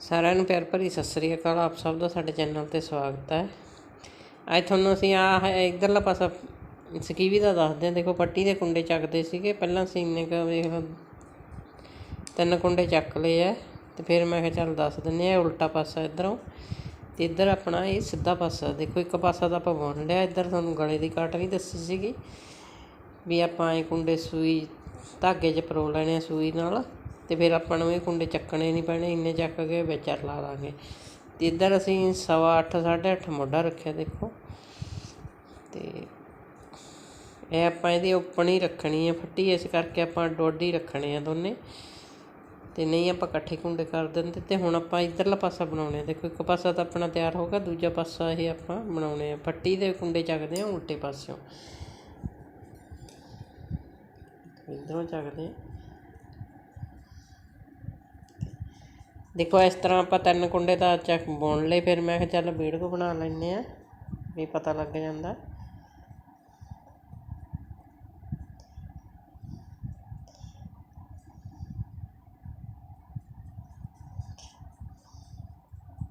ਸਾਰਿਆਂ ਨੂੰ ਪਿਆਰ ਭਰੀ ਸਤਿ ਸ੍ਰੀ ਅਕਾਲ। ਆਪ ਸਭ ਦਾ ਸਾਡੇ ਚੈਨਲ ਤੇ ਸਵਾਗਤ ਹੈ। ਅੱਜ ਤੁਹਾਨੂੰ ਅਸੀਂ ਆ ਇਧਰਲਾ ਪਾਸਾ ਸਕੀਵੀ ਦਾ ਦੱਸਦੇ ਹਾਂ। ਦੇਖੋ, ਪੱਟੀ ਦੇ ਕੁੰਡੇ ਚੱਕਦੇ ਸੀਗੇ। ਪਹਿਲਾਂ ਅਸੀਂ ਇੰਨੇ ਕੁ ਵੇਖ ਲਓ ਤਿੰਨ ਕੁੰਡੇ ਚੱਕ ਲਏ ਆ ਤੇ ਫਿਰ ਮੈਂ ਕਿਹਾ ਚੱਲ ਦੱਸ ਦਿੰਨੇ ਆ ਉਲਟਾ ਪਾਸਾ ਇਧਰੋਂ ਤੇ ਇੱਧਰ ਆਪਣਾ ਇਹ ਸਿੱਧਾ ਪਾਸਾ। ਦੇਖੋ, ਇੱਕ ਪਾਸਾ ਤਾਂ ਆਪਾਂ ਬੁਣ ਲਿਆ। ਇੱਧਰ ਤੁਹਾਨੂੰ ਗਲੇ ਦੀ ਕਾਟ ਵੀ ਦੱਸੀ ਸੀਗੀ ਵੀ ਆਪਾਂ ਇਹ ਕੁੰਡੇ ਸੂਈ ਧਾਗੇ 'ਚ ਪਰੋ ਲੈਣੇ ਆ ਸੂਈ ਨਾਲ। ਅਤੇ ਫਿਰ ਆਪਾਂ ਨੂੰ ਇਹ ਕੁੰਡੇ ਚੱਕਣੇ ਨਹੀਂ ਪੈਣੇ, ਇੰਨੇ ਚੱਕ ਕੇ ਵਿੱਚ ਲਾ ਲਾਂਗੇ ਅਤੇ ਇੱਧਰ ਅਸੀਂ ਸਵਾ ਅੱਠ, ਸਾਢੇ ਅੱਠ ਮੋਢਾ ਰੱਖਿਆ ਦੇਖੋ। ਅਤੇ ਇਹ ਆਪਾਂ ਇਹਦੀ ਓਪਨ ਹੀ ਰੱਖਣੀ ਹੈ ਫੱਟੀ, ਇਸ ਕਰਕੇ ਆਪਾਂ ਡੋਡੀ ਰੱਖਣੇ ਆ ਦੋਨੇ। ਤੇ ਨਹੀਂ ਆਪਾਂ ਇਕੱਠੇ ਕੁੰਡੇ ਕਰ ਦਿੰਦੇ ਤੇ ਹੁਣ ਆਪਾਂ ਇਧਰਲਾ ਪਾਸਾ ਬਣਾਉਣੇ ਆ। ਦੇਖੋ, ਇੱਕ ਪਾਸਾ ਤਾਂ ਆਪਣਾ ਤਿਆਰ ਹੋ ਗਿਆ, ਦੂਜਾ ਪਾਸਾ ਇਹ ਆਪਾਂ ਬਣਾਉਣੇ ਆ। ਫੱਟੀ ਦੇ ਕੁੰਡੇ ਚੱਕਦੇ ਆ, ਉਲਟੇ ਪਾਸਿਓਂ। ਇਧਰੋਂ ਚੱਕਦੇ ਆ। ਦੇਖੋ, ਇਸ ਤਰ੍ਹਾਂ ਆਪਾਂ ਤਿੰਨ ਕੁੰਡੇ ਤਾਂ ਚੱਕ ਬੁਣ ਲਏ, ਫਿਰ ਮੈਂ ਕਿਹਾ ਚੱਲ ਬੀੜ ਬਣਾ ਲੈਂਦੇ ਆ ਵੀ ਪਤਾ ਲੱਗ ਜਾਂਦਾ।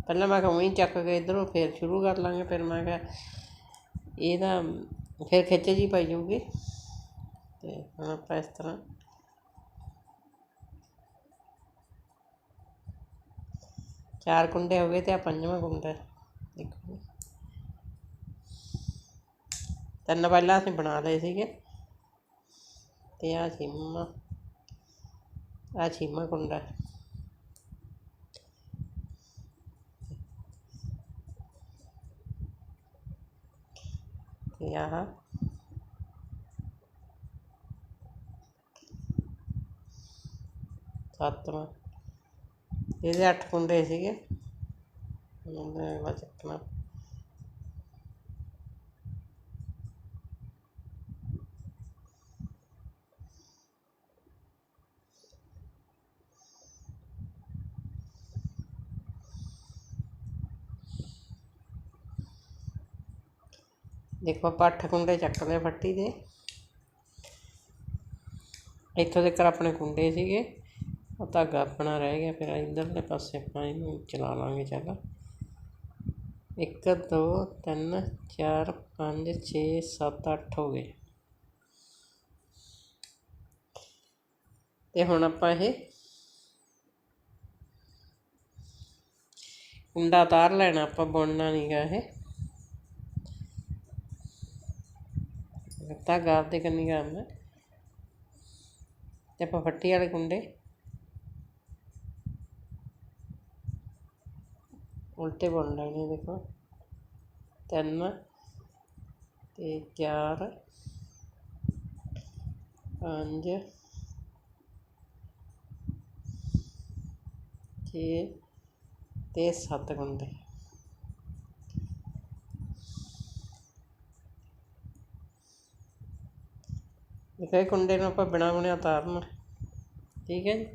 ਪਹਿਲਾਂ ਮੈਂ ਕਿਹਾ ਉਹੀ ਚੱਕ ਕੇ ਇਧਰੋਂ ਫੇਰ ਸ਼ੁਰੂ ਕਰ ਲਾਂਗੇ, ਫਿਰ ਮੈਂ ਕਿਹਾ ਇਹਦਾ ਫਿਰ ਖਿੱਚ ਜੀ ਪਈ ਜਾਊਗੀ। ਤੇ ਹੁਣ ਆਪਾਂ ਇਸ ਤਰ੍ਹਾਂ ਚਾਰ ਕੁੰਡੇ ਹੋ ਗਏ ਤੇ ਆ ਪੰਜਵਾਂ ਕੁੰਡਾ ਦੇਖੋ ਤਿੰਨ ਪਹਿਲਾਂ ਅਸੀਂ ਬਣਾ ਲਏ ਸੀਗੇ। ਤੇ ਆ ਛੇਵਾਂ ਆ ਛੇਵਾਂ ਕੁੰਡਾ ਤੇ ਆਹ ਸੱਤਵਾਂ। ਇਹਦੇ ਅੱਠ ਕੁੰਡੇ ਸੀਗੇ। ਉਹਨੇ ਵਾ ਚੱਕਣਾ ਦੇਖੋ ਆਪਾਂ ਅੱਠ ਕੁੰਡੇ ਚੱਕਦੇ ਲਏ ਫੱਟੀ ਦੇ। ਇੱਥੋਂ ਤੱਕ ਆਪਣੇ ਕੁੰਡੇ ਸੀਗੇ। ਉਹ ਧਾਗਾ ਆਪਣਾ ਰਹਿ ਗਿਆ, ਫਿਰ ਇੱਧਰਲੇ ਪਾਸੇ ਆਪਾਂ ਇਹਨੂੰ ਚਲਾ ਲਾਂਗੇ ਚੱਲ। ਇੱਕ, ਦੋ, ਤਿੰਨ, ਚਾਰ, ਪੰਜ, ਛੇ, ਸੱਤ, ਅੱਠ ਹੋ ਗਏ। ਤੇ ਹੁਣ ਆਪਾਂ ਇਹ ਕੁੰਡਾ ਤਾਰ ਲੈਣਾ, ਆਪਾਂ ਬੁਣਨਾ ਨਹੀਂਗਾ ਇਹ। ਧਾਗਾ ਆਪਦੇ ਕੰਨੀ ਕਰਨਾ ਤੇ ਆਪਾਂ ਫੱਟੀ ਵਾਲੇ ਕੁੰਡੇ ਉਲਟੇ ਬੁਣ ਲੈਣੇ ਦੇਖੋ। ਤਿੰਨ ਤੇ ਚਾਰ, ਪੰਜ, ਛੇ ਤੇ ਸੱਤ ਕੁੰਡੇ ਦੇਖੋ, ਇਹ ਕੁੰਡੇ ਨੂੰ ਆਪਾਂ ਬਿਨਾ ਬੁਣਿਆ ਉਤਾਰਨਾ। ਠੀਕ ਹੈ ਜੀ?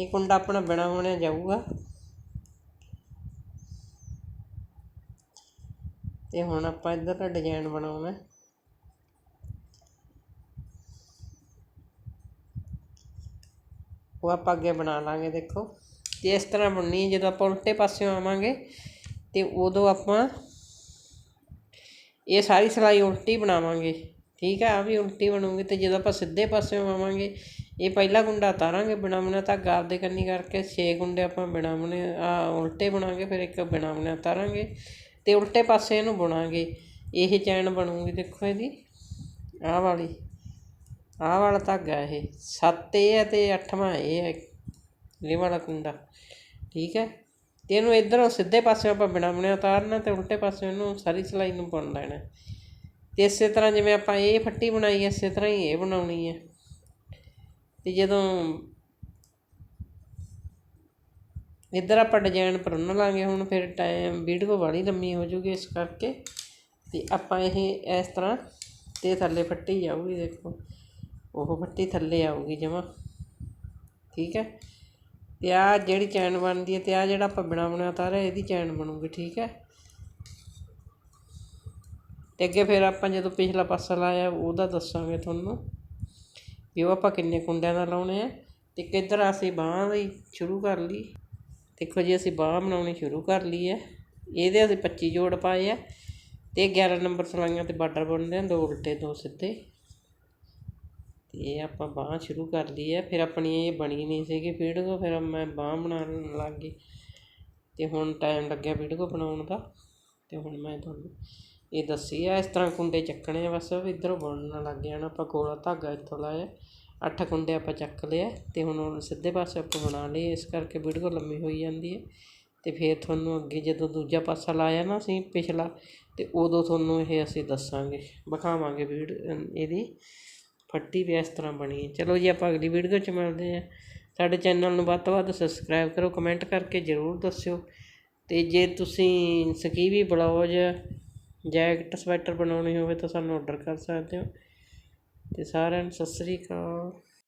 ਇਹ ਕੁੰਡਾ ਆਪਣਾ ਬਿਨਾ ਬਣਿਆ ਜਾਊਗਾ? ਤੇ ਹੁਣ ਆਪਾਂ ਇੱਧਰ ਦਾ ਡਿਜ਼ਾਈਨ ਬਣਾਉਣਾ ਉਹ ਆਪਾਂ ਅੱਗੇ ਬਣਾ ਲਾਂਗੇ, ਦੇਖੋ। ਤੇ ਇਸ ਤਰ੍ਹਾਂ ਬਣਨੀ ਹੈ, ਜਦੋਂ ਆਪਾਂ ਉਲਟੇ ਪਾਸਿਓਂ ਆਵਾਂਗੇ, ਤੇ ਉਦੋਂ ਆਪਾਂ ਇਹ ਸਾਰੀ ਸਿਲਾਈ ਉਲਟੀ ਬਣਾਵਾਂਗੇ। ਠੀਕ ਹੈ ਆ ਵੀ ਉਲਟੀ ਬਣੂਗੀ ਤੇ ਜਦੋਂ ਆਪਾਂ ਸਿੱਧੇ ਪਾਸਿਓਂ ਆਵਾਂਗੇ ਇਹ ਪਹਿਲਾ ਗੁੰਡਾ ਤਾਰਾਂਗੇ ਬਿਨਾ ਬੁਣਿਆ ਧਾਗਾ ਆਪਦੇ ਕੰਨੀ ਕਰਕੇ 6 ਗੁੰਡੇ ਆਪਾਂ ਬਿਨਾ ਬੁਣੇ ਆ ਉਲਟੇ ਬਣਾਂਗੇ, ਫਿਰ ਇੱਕ ਬਿਨਾ ਬੁਣਿਆ ਤਾਰਾਂਗੇ ਤੇ ਉਲਟੇ ਪਾਸੇ ਇਹਨੂੰ ਬੁਣਾਂਗੇ। ਇਹ ਚੈਨ ਬਣੂਗੀ ਦੇਖੋ ਇਹਦੀ। ਆਹ ਵਾਲੀ। ਆਹ ਵਾਲਾ ਧਾਗਾ ਇਹ। 7 ਇਹ ਹੈ ਤੇ 8ਵਾਂ ਇਹ ਹੈ ਇਹ ਵਾਲਾ ਕੁੰਡਾ। ਠੀਕ ਹੈ? ਤੇ ਇਹਨੂੰ ਇਧਰੋਂ ਸਿੱਧੇ ਪਾਸੇ ਆਪਾਂ ਬਿਨਾ ਬੁਣਿਆ ਉਤਾਰਨਾ ਤੇ ਉਲਟੇ ਪਾਸੇ ਇਹਨੂੰ ਸਾਰੀ ਸਿਲਾਈ ਨੂੰ ਬੁਣ ਲੈਣਾ। ਤੇ ਇਸੇ ਤਰ੍ਹਾਂ ਜਿਵੇਂ ਆਪਾਂ ਇਹ ਫੱਟੀ ਬਣਾਈ, ਇਸੇ ਤਰ੍ਹਾਂ ਹੀ ਇਹ ਬਣਾਉਣੀ ਹੈ। ਤੇ ਜਦੋਂ ਇੱਧਰ ਆਪਾਂ ਡਿਜ਼ਾਇਨ ਪਰੁੰਨ ਲਾਂਗੇ ਹੁਣ, ਫਿਰ ਟਾਈਮ ਵੀਡੀਓ ਵਾਲੀ ਲੰਮੀ ਹੋ ਜੂਗੀ ਇਸ ਕਰਕੇ। ਅਤੇ ਆਪਾਂ ਇਹ, ਇਸ ਤਰ੍ਹਾਂ ਤੇ ਥੱਲੇ ਫੱਟੀ ਜਾਊਗੀ ਦੇਖੋ। ਉਹ ਫੱਟੀ ਥੱਲੇ ਆਊਗੀ ਜਮਾ। ਠੀਕ ਹੈ? ਤੇ ਆ ਜਿਹੜੀ ਚੈਨ ਬਣਦੀ ਹੈ ਤੇ ਆ ਜਿਹੜਾ ਆਪਾਂ ਬਿਨਾ ਬਣਿਆ ਤਾਰਾ ਇਹਦੀ ਚੈਨ ਬਣੂਗੀ, ਠੀਕ ਹੈ? ਤੇ ਅੱਗੇ ਫਿਰ ਆਪਾਂ ਜਦੋਂ ਪਿਛਲਾ ਪਾਸਾ ਲਾਇਆ, ਉਹਦਾ ਦੱਸਾਂਗੇ ਤੁਹਾਨੂੰ। ਵੀ ਉਹ ਆਪਾਂ ਕਿੰਨੇ ਕੁੰਡਿਆਂ ਦਾ ਲਾਉਣੇ ਆ ਅਤੇ ਕਿੱਧਰ ਅਸੀਂ ਬਾਂਹ ਦੀ ਸ਼ੁਰੂ ਕਰ ਲਈ। ਦੇਖੋ ਜੀ, ਅਸੀਂ ਬਾਂਹ ਬਣਾਉਣੀ ਸ਼ੁਰੂ ਕਰ ਲਈ ਹੈ। ਇਹਦੇ ਅਸੀਂ 25 ਜੋੜ ਪਾਏ ਆ ਅਤੇ 11 ਨੰਬਰ ਸਲਾਈਆਂ ਤੇ ਬਾਰਡਰ ਬਣਦੇ ਆ, ਦੋ ਉਲਟੇ, ਦੋ ਸਿੱਧੇ। ਤੇ ਇਹ ਆਪਾਂ ਬਾਂਹ ਸ਼ੁਰੂ ਕਰ ਲਈ ਹੈ। ਫਿਰ ਆਪਣੀ ਇਹ ਬਣੀ ਨਹੀਂ ਸੀਗੀ ਵੀਡੀਓ ਫਿਰ ਮੈਂ ਬਾਂਹ ਬਣਾਉਣ ਲੱਗ ਗਈ। ਅਤੇ ਹੁਣ ਟਾਈਮ ਲੱਗਿਆ ਵੀਡੀਓ ਬਣਾਉਣ ਦਾ। ਅਤੇ ਹੁਣ ਮੈਂ ਤੁਹਾਨੂੰ ਇਹ ਦੱਸੀ ਆ, ਇਸ ਤਰ੍ਹਾਂ ਕੁੰਡੇ ਚੱਕਣੇ ਆ, ਬਸ ਇੱਧਰੋਂ ਬਣਨ ਲੱਗ ਜਾਣਾ ਆਪਾਂ ਕੋਲਾ ਧਾਗਾ ਇੱਥੋਂ ਲਾਇਆ। ਅੱਠ ਕੁੰਡੇ ਆਪਾਂ ਚੱਕ ਲਿਆ ਅਤੇ ਹੁਣ ਉਹ ਸਿੱਧੇ ਪਾਸੇ ਆਪਾਂ ਬਣਾ ਲਏ, ਇਸ ਕਰਕੇ ਵੀਡੀਓ ਲੰਮੀ ਹੋਈ ਜਾਂਦੀ ਹੈ। ਅਤੇ ਫਿਰ ਤੁਹਾਨੂੰ ਅੱਗੇ ਜਦੋਂ ਦੂਜਾ ਪਾਸਾ ਲਾਇਆ ਨਾ ਅਸੀਂ ਪਿਛਲਾ ਅਤੇ ਉਦੋਂ ਤੁਹਾਨੂੰ ਇਹ ਅਸੀਂ ਦੱਸਾਂਗੇ, ਵਿਖਾਵਾਂਗੇ ਵੀਡੀਓ ਇਹਦੀ ਫੱਟੀ ਵੀ ਇਸ ਤਰ੍ਹਾਂ ਬਣੀ ਹੈ। ਚਲੋ ਜੀ, ਆਪਾਂ ਅਗਲੀ ਵੀਡੀਓ 'ਚ ਮਿਲਦੇ ਹਾਂ। ਸਾਡੇ ਚੈਨਲ ਨੂੰ ਵੱਧ ਤੋਂ ਵੱਧ ਸਬਸਕ੍ਰਾਈਬ ਕਰੋ ਕਮੈਂਟ ਕਰਕੇ ਜ਼ਰੂਰ ਦੱਸਿਓ। ਅਤੇ ਜੇ ਤੁਸੀਂ ਸਕੀਵੀ ਬਲਾਉਜ ਜੈਕਟ, ਸਵੈਟਰ ਬਣਾਉਣੀ ਹੋਵੇ ਤਾਂ ਸਾਨੂੰ ਔਡਰ ਕਰ ਸਕਦੇ ਹੋ। ਅਤੇ ਸਾਰਿਆਂ ਨੂੰ ਸਤਿ ਸ੍ਰੀ ਅਕਾਲ।